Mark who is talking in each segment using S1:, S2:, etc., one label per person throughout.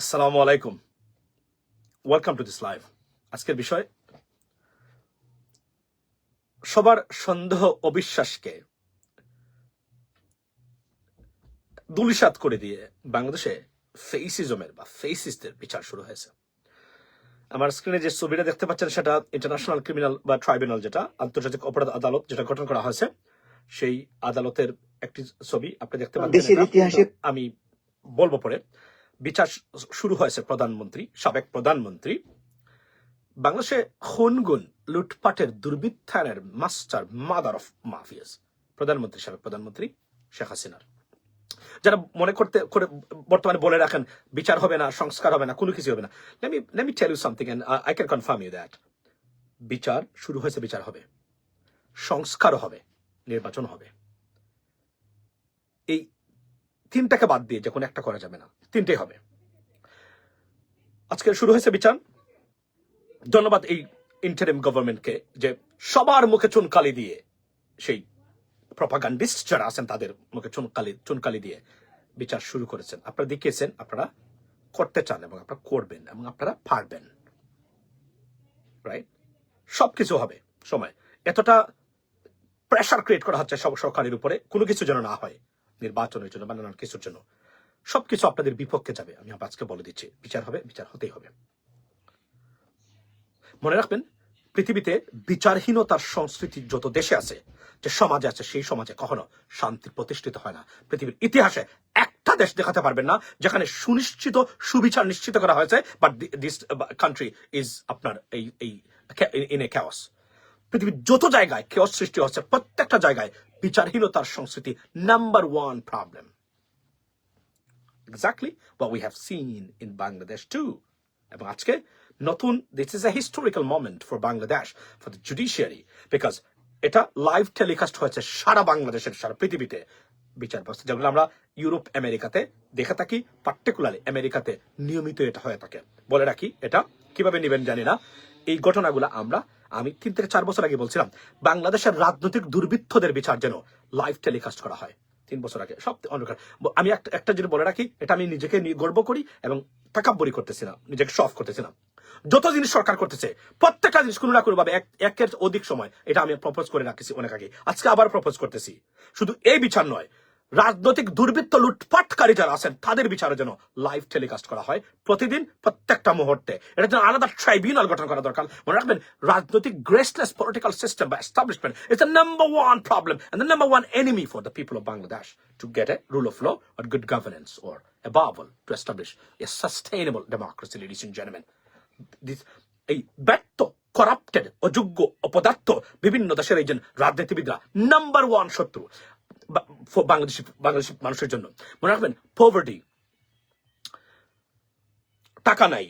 S1: আসসালামু আলাইকুম। Welcome to this live আজকের বিষয় সবার সন্দেহ অবিশ্বাসকে দুলিশাত করে দিয়ে বাংলাদেশে ফেসিজমের বা ফেসিস্টদের বিচার শুরু হয়েছে। আমার স্ক্রিনে যে ছবিটা দেখতে পাচ্ছেন সেটা ইন্টারন্যাশনাল ক্রিমিনাল বা ট্রাইব্যুনাল যেটা আন্তর্জাতিক অপরাধ আদালত যেটা গঠন করা হয়েছে সেই আদালতের একটি ছবি আপনি দেখতে পাচ্ছেন আমি বলব পরে। বিচার শুরু হয়েছে প্রধানমন্ত্রী, সাবেক প্রধানমন্ত্রী। বাংলাদেশে খুনগুন লুটপাটের দুর্বৃত্তায়নের মাস্টার মাদার অফ মাফিয়াস, প্রধানমন্ত্রী, সাবেক প্রধানমন্ত্রী শেখ হাসিনার। যারা মনে করতে, করে বর্তমানে বলে রাখেন, বিচার হবে না, সংস্কার হবে না, কোনো কিছু হবে না। Let me tell you something I can confirm you that বিচার শুরু হয়েছে, বিচার হবে। সংস্কারও হবে নির্বাচন হবে। এই তিনটাকে বাদ দিয়ে যে কোনো একটা করা যাবে না। তিনটেই হবে। আজকে শুরু হয়েছে বিচার। ধন্যবাদ এই ইন্টারিম গভর্নমেন্টকে যে সবার মুখে চুনকালি দিয়ে, সেই প্রপাগান্ডিস্ট যারা আছেন তাদের মুখে চুনকালি চুনকালি দিয়ে বিচার শুরু করেছেন। আপনারা দেখিয়েছেন, আপনারা করতে চান এবং আপনারা করবেন এবং আপনারা পারবেন। রাইট সবকিছু হবে সময়। এতটা প্রেশার ক্রিয়েট করা হচ্ছে সব সরকারের উপরে, কোনো কিছু যেন না হয়। নির্বাচনের জন্য বা নানান কিছুর জন্য। সবকিছু আপনাদের বিপক্ষে যাবে, আমি আজকে বলে দিচ্ছি। বিচার হবে, বিচার হতেই হবে। মনে রাখবেন, পৃথিবীতে বিচারহীনতার সংস্কৃতি যত দেশে আছে, যে সমাজে আছে, সেই সমাজে কখনো শান্তি প্রতিষ্ঠিত হয় না। পৃথিবীর ইতিহাসে একটা দেশ দেখাতে পারবেন না, যেখানে সুনিশ্চিত সুবিচার নিশ্চিত করা হয়েছে বাট দিস কান্ট্রি ইজ আপনার এই এই ইন এ ক্যাওস পৃথিবীর যত জায়গায় কেওস সৃষ্টি হচ্ছে, প্রত্যেকটা জায়গায় বিচারহীনতার সংস্কৃতি number one problem exactly what we have seen in Bangladesh too. এবং আজকে নতুন this is a historical moment for Bangladesh for the judiciary because এটা লাইভ টেলিকাস্ট হয়েছে সারা বাংলাদেশের, সারা পৃথিবীতে বিচার ব্যবস্থা যেগুলো আমরা ইউরোপ, আমেরিকাতে দেখে থাকি পার্টিকুলারলি আমেরিকাতে নিয়মিত এটা হয়ে থাকে। বলে রাখি, এটা কীভাবে নেবেন জানি না। এই ঘটনাগুলো আমরা আমি তিন থেকে চার বছর আগে বলছিলাম, বাংলাদেশের রাজনৈতিক দুর্বৃত্তদের বিচার যেন লাইভ টেলিকাস্ট করা হয়। তিন বছর আগে, সব অন্ধকার। আমি একটা একটা যদি বলে রাখি, এটা আমি নিজেকে গর্ব করি এবং তাকাব্বরি করতেছি না নিজেকে শফ করতেছি না যত জিনিস সরকার করতেছে, প্রত্যেকটা জিনিস কোনো না কোনো ভাবে একের অধিক সময়, এটা আমি প্রপোজ করে রাখছি অনেক আগে। আজকে আবার প্রপোজ করতেছি। শুধু এই বিচার নয় রাজনৈতিক দুর্বৃত্ত লুটপাটকারী যারা আছেন, তাদের বিচারের জন্য লাইভ টেলিকাস্ট করা হয় প্রতিদিন প্রত্যেকটা মুহূর্তে। এটা জন্য আলাদা ট্রাইব্যুনাল গঠন করা দরকার। মনে রাখবেন, রাজনৈতিক গ্রেসলেস পলিটিক্যাল সিস্টেম বা establishment is the number one problem and the number one enemy for the people of Bangladesh to get a rule of law good governance or, above all, to establish a sustainable democracy, ladies and gentlemen. এই ব্যর্থ corrupted অযোগ্য, অপদার্থ বিভিন্ন দেশের যে রাজনীতিবিদরা number one শত্রু। বাংলাদেশি বাংলাদেশি মানুষের জন্য। মনে রাখবেন পভার্টি টাকা নাই,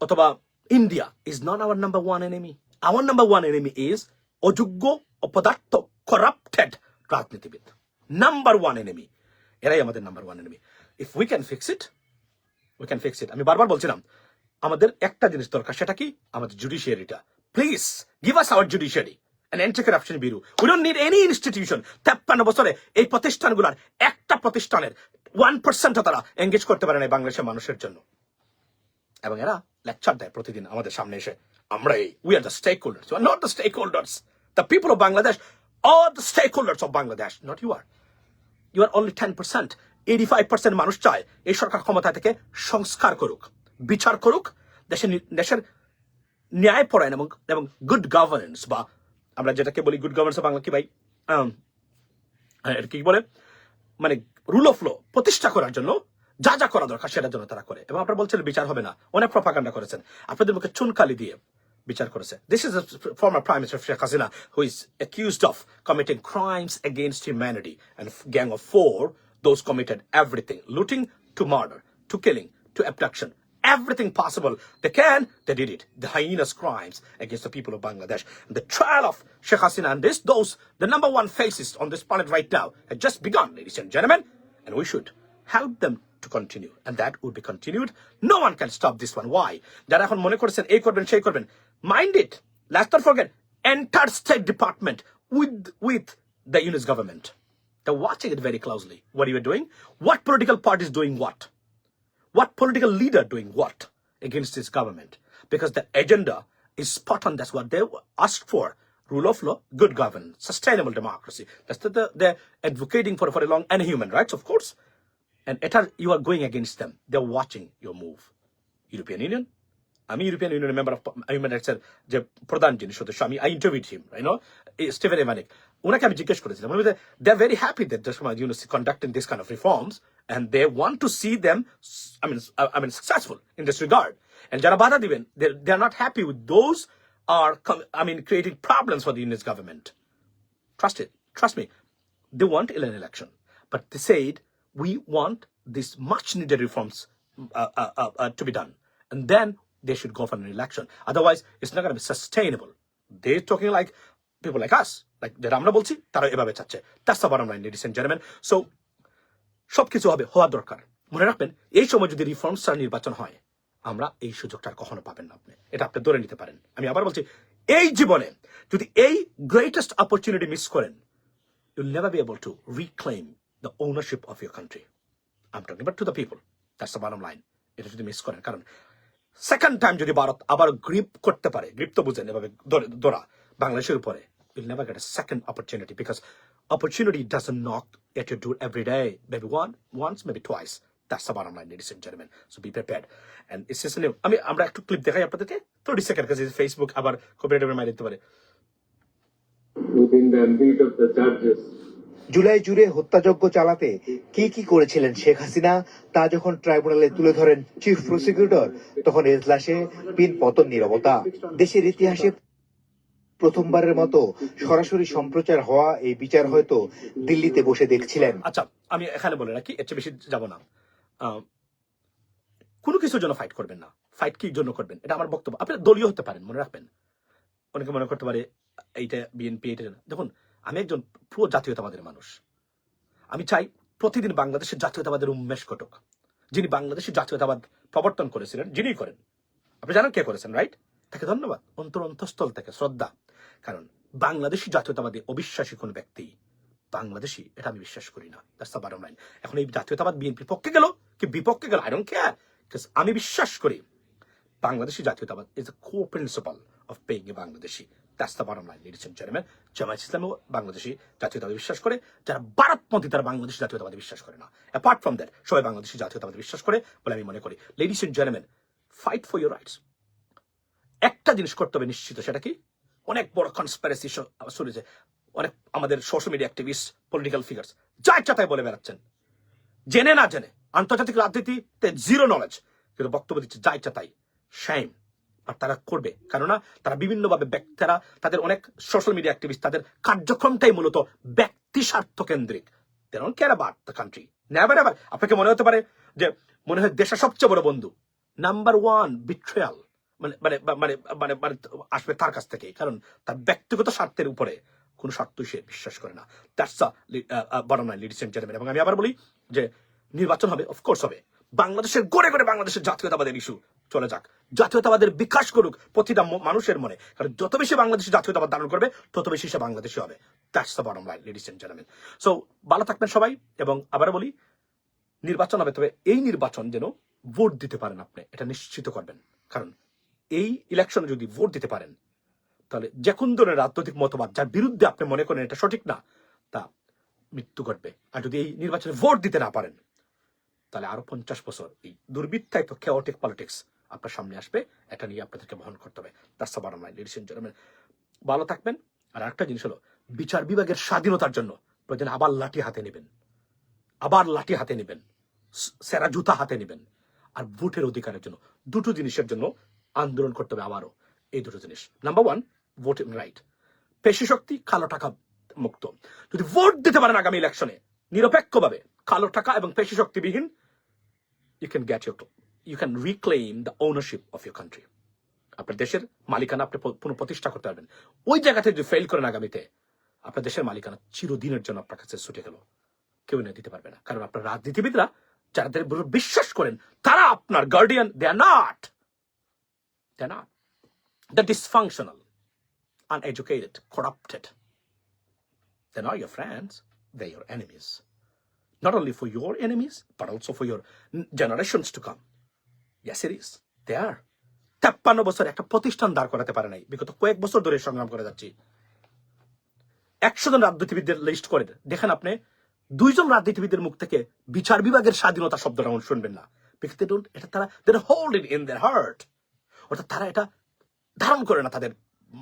S1: অথবা India is not our number one enemy our number one enemy is অযোগ্য, অপদার্থ করাপ্টেড রাজনীতিবিদ। নাম্বার ওয়ান এনিমি এরাই আমাদের number one enemy if we can fix it we can fix it আমি বারবার বলছিলাম, আমাদের একটা জিনিস দরকার, সেটা কি? আমাদের জুডিশিয়ারিটা please give us our judiciary anti-corruption bureau. We don't need any institution. তেপ্পান্ন বছরে এই প্রতিষ্ঠানগুলোর একটা প্রতিষ্ঠানের ওয়ান পার্সেন্ট তারা এঙ্গেজ করতে পারে না বাংলাদেশের মানুষের জন্য। এবং এরা লেকচার দেয় প্রতিদিন আমাদের সামনে এসে। আমরা এই we are the stakeholders you are not the stakeholders the people of Bangladesh all the stakeholders of Bangladesh not you are you are only ten percent eighty five percent মানুষ চায় এই সরকার ক্ষমতা থেকে সংস্কার করুক, বিচার করুক, দেশের দেশের ন্যায় পরায়ণ এবং এবং গুড গভর্নেন্স বা আমরা যেটাকে বলি গুড গভর্নেন্স বাংলা কি ভাই? হ্যাঁ, কি বলে? মানে রুল অফ ল প্রতিষ্ঠা করার জন্য যা যা করা দরকার সেটার জন্য তারা করে। এবং আপনারা বলছেন বিচার হবে না। অনেক প্রপাগান্ডা করেছেন। আপনাদের মুখে চুনকালি দিয়ে বিচার করেছে। This is former prime minister Sheikh Hasina who is accused of committing crimes against humanity and gang of four those committed everything looting to murder to killing to abduction everything possible they can, they did it. The heinous crimes against the people of Bangladesh. The trial of Sheikh Hasina and this, those, the number one faces on this planet right now, had just begun, ladies and gentlemen, and we should help them to continue. And that would be continued. No one can stop this one. Why? যারা এখন মনে করছেন এই করবেন সেই করবেন mind it let's not forget entire state department with with the Yunus government they're watching it very closely what you are doing what political party is doing what What political leader doing what against this government? Because the agenda is spot on. That's what they asked for. Rule of law, good governance, sustainable democracy. That's the, the, they're advocating for, for a long, and human rights, of course. And it are, you are going against them. They're watching your move. European Union, আমি European ইউনিয়নের member of human রাইটসের যে প্রধান যিনি সদস্য আমি I interviewed him you know Steven এমানিক ওনাকে আমি জিজ্ঞেস করেছিলাম they are very happy that the university conducting this kind of reforms And they want to see them I mean I mean successful in this regard and যারা বাধা দিবেন they are not happy with those are I mean creating problems for the union government Trust it. Trust me. They want an election. But they said, we want these much needed reforms uh, uh, uh, uh, to be done. And then they should go for an election. Otherwise, it's not going to be sustainable. They're talking like people like us, like the আমরা বলছি তারা এভাবে চাচ্ছে That's the bottom line, ladies and gentlemen. So, সবকিছু হবে হওয়া দরকার। মনে রাখবেন, এই সময় যদি রিফর্মস ছাড়া নির্বাচন হয়, আমরা এই সুযোগটা কখনো পাবেন না আপনি। এটা আপনি ধরে নিতে পারেন। আমি আবার বলছি, এই জীবনে যদি এই গ্রেটেস্ট অপরচুনিটি মিস করেন you'll never be able to reclaim the ownership of your country but to the people the bottom line এটা যদি মিস করেন, কারণ সেকেন্ড টাইম যদি ভারত আবার গ্রিপ করতে পারে গ্রিপ তো বুঝেন এভাবে ধরা বাংলাদেশের উপরে, you'll never get a second opportunity because opportunity doesn't knock at your door every day. Maybe one, once, maybe twice. That's the bottom line, ladies and gentlemen. So be prepared. And it's just a new. আমি আমরা একটু clip দেখাই আপনাদেরকে 30 second কাছে Facebook আবার কপিরাইটের মারি দিতে পারে
S2: the the.
S3: জুলাই জুড়ে হত্যাযজ্ঞ চালাতে কি কি করেছিলেন শেখ হাসিনা তা যখন ট্রাইব্যুনালে তুলে ধরেন চিফ প্রসিকিউটর তখন এজলাসে পিন পতন নীরবতা দেশের ইতিহাসে প্রথমবারের মতো সরাসরি সম্প্রচার হওয়া এই বিচার হয়তো দিল্লিতে বসে দেখছিলেন।
S1: আচ্ছা আমি এখানে বলে রাখি, এর চেয়ে বেশি যাব না। কোনো কিছুর জন্য ফাইট করবেন না। ফাইট কি জন্য করবেন? এটা আমার বক্তব্য। আপনি দলীয় হতে পারেন, মনে রাখবেন। অনেকে মনে করতে পারে, এইটা বিএনপি এইটা দেখুন, আমি একজন পুরো জাতীয়তাবাদের মানুষ। আমি চাই প্রতিদিন বাংলাদেশের জাতীয়তাবাদের উন্মেষ ঘটক। যিনি বাংলাদেশের জাতীয়তাবাদ প্রবর্তন করেছিলেন যিনি করেন। আপনি জানেন কে করেছেন রাইট তাকে ধন্যবাদ। অন্তর অন্তঃস্থল থেকে শ্রদ্ধা। কারণ বাংলাদেশি জাতীয়তাবাদী অবিশ্বাসী কোন ব্যক্তি বাংলাদেশি, এটা আমি বিশ্বাস করি না। দ্যাটস দ্য বটম লাইন এখন এই জাতীয়তাবাদ বিএনপির পক্ষে গেল কি বিপক্ষে গেল? আই ডোন্ট কেয়ার আমি বিশ্বাস করি বাংলাদেশি জাতীয়তাবাদ is core principle of paying a Bangladeshi. That's the bottom line ladies and gentleman Jamaat ইসলামও বাংলাদেশি জাতীয়তাবাদী বিশ্বাস করে, যারা ভারতপন্থী তারা বাংলাদেশি জাতীয়তাবাদী বিশ্বাস করে না। অ্যাপার্ট ফ্রম দ্যাট সবাই বাংলাদেশি জাতীয়তাবাদী বিশ্বাস করে বলে আমি মনে করি। Ladies and gentleman fight for your rights একটা জিনিস করতে হবে নিশ্চিত, সেটা কি? অনেক বড় কনস্পারেসি শুনেছে অনেক আমাদের social media activist political figures যা ইচ্ছা তাই বলে বেড়াচ্ছেন। জেনে না জেনে, আন্তর্জাতিক রাজনীতিতে জিরো নলেজ কিন্তু বক্তব্য দিচ্ছে যা ইচ্ছা তাই। শাইম আর তারা করবে, কেননা তারা বিভিন্নভাবে ব্যক্তিরা তাদের অনেক সোশ্যাল মিডিয়া অ্যাক্টিভিস্ট তাদের কার্যক্রমটাই মূলত ব্যক্তি স্বার্থ কেন্দ্রিক। Don't care about the country never ever আপনাকে মনে হতে পারে যে মনে হয় দেশের সবচেয়ে বড় বন্ধু? নাম্বার ওয়ান বিট্রেয়াল মানে মানে মানে মানে মানে আসবে তার কাছ থেকে কারণ তার ব্যক্তিগত স্বার্থের উপরে কোন স্বার্থ সে বিশ্বাস করে না। That's bottom line ladies gentleman এবং আমি আবার বলি যে নির্বাচন হবে অফকোর্স হবে। বাংলাদেশের গড়ে গড়ে বাংলাদেশের জাতীয়তাবাদের ইস্যু চলে যাক। জাতীয়তাবাদের বিকাশ করুক প্রতিটা মানুষের মনে। কারণ যত বেশি বাংলাদেশি জাতীয়তাবাদ ধারণ করবে, তত বেশি সে বাংলাদেশি হবে। That's the bottom line ladies and gentleman so ভালো থাকবেন সবাই, এবং আবার বলি, নির্বাচন হবে, তবে এই নির্বাচন যেন ভোট দিতে পারেন আপনি, এটা নিশ্চিত করবেন। কারণ এই ইলেকশনে যদি ভোট দিতে পারেন, তাহলে যে কোন ধরনের রাজনৈতিক মতবাদ যার বিরুদ্ধে আপনি মনে করেন এটা সঠিক না, তা মৃত্যু ঘটবে। আর যদি এই নির্বাচনে ভোট দিতে না পারেন, তাহলে আরও পঞ্চাশ বছর এই দুর্বৃত্তায়িত কেওটিক পলিটিক্স আপনার সামনে আসবে। এটা নিয়ে আপনাদেরকে বহন করতে হবে। তার সবার ভালো থাকবেন। আর একটা জিনিস হলো, বিচার বিভাগের স্বাধীনতার জন্য প্রয়োজন আবার লাঠি হাতে নেবেন। আবার লাঠি হাতে নেবেন। সেরা জুতা হাতে নেবেন। আর ভোটের অধিকারের জন্য দুটো জিনিসের জন্য আন্দোলন করতে হবে আবারও। এই দুটো জিনিস। নাম্বার ওয়ান ভোটিং রাইট পেশি শক্তি, কালো টাকা মুক্ত। যদি ভোট দিতে পারেন আগামী ইলেকশনে নিরপেক্ষভাবে কালো টাকা এবং পেশি শক্তিবিহীন you can get your you can reclaim the ownership of your country আপনার দেশের মালিকানা আপনি পুনঃপ্রতিষ্ঠা করতে পারবেন। ওই জায়গাতে যদি ফেল করেন আগামীতে, আপনার দেশের মালিকানা চিরদিনের জন্য আপনার কাছে ছুটে গেল। কেউ এনে দিতে পারবে না। কারণ আপনার রাজনীতিবিদরা, যাদের বিশ্বাস করেন, তারা আপনার guardian they are not are not the dysfunctional uneducated, corrupted. They're not your friends, they're your enemies. not only for your enemies, but also for your generations to come. Yes, it is. They are. তেপ্পান্ন বছর একটা প্রতিষ্ঠান দাঁড় করাতে পারে নাই বিগত কয়েক বছর ধরে সংগ্রাম করে যাচ্ছি একশো জন রাজনীতিবিদদের লিস্ট করে দেখেন আপনি দুইজন রাজনীতিবিদের মুখ থেকে বিচার বিভাগের স্বাধীনতা শব্দটা শুনবেন না এটা তারা হোল্ড ইন দের হার্ট অর্থাৎ তারা এটা ধারণ করে না তাদের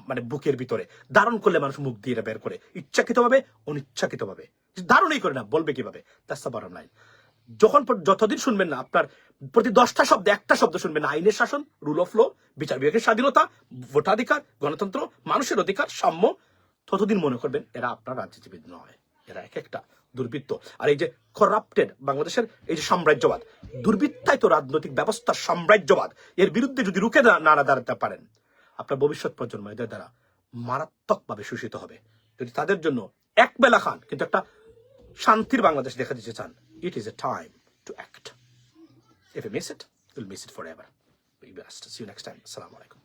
S1: মানে বুকের ভিতরে। ধারণ করলে মানুষ মুখ দিয়ে এটা বের করে। ইচ্ছাকৃতভাবে, অনিচ্ছাকৃতভাবে। ধারণই করে না, বলবে কীভাবে? দ্য বটম যখন যতদিন শুনবেন না, আপনার প্রতি দশটা শব্দ, একটা শব্দ শুনবেন আইনের শাসন রুল অফ ল বিচার বিভাগের স্বাধীনতা, ভোটাধিকার, গণতন্ত্র, মানুষের অধিকার, সাম্য, ততদিন মনে করবেন এরা আপনার রাজনীতিবিদ নয়। এরা এক একটা। দুর্বৃত্ত আর এই যে করাপ্টেড বাংলাদেশের এই যে সাম্রাজ্যবাদ দুর্বৃত্তায়িত রাজনৈতিক ব্যবস্থা সাম্রাজ্যবাদ এর বিরুদ্ধে যদি রুখে না দাঁড়াতে পারেন আপনার ভবিষ্যৎ প্রজন্ম এদের দ্বারা মারাত্মকভাবে শোষিত হবে যদি তাদের জন্য এক বেলা খান কিন্তু একটা শান্তির বাংলাদেশ দেখা দিতে চান it is a time to act If you miss it, you'll miss it forever. Be best. See you next time. Assalamu alaikum.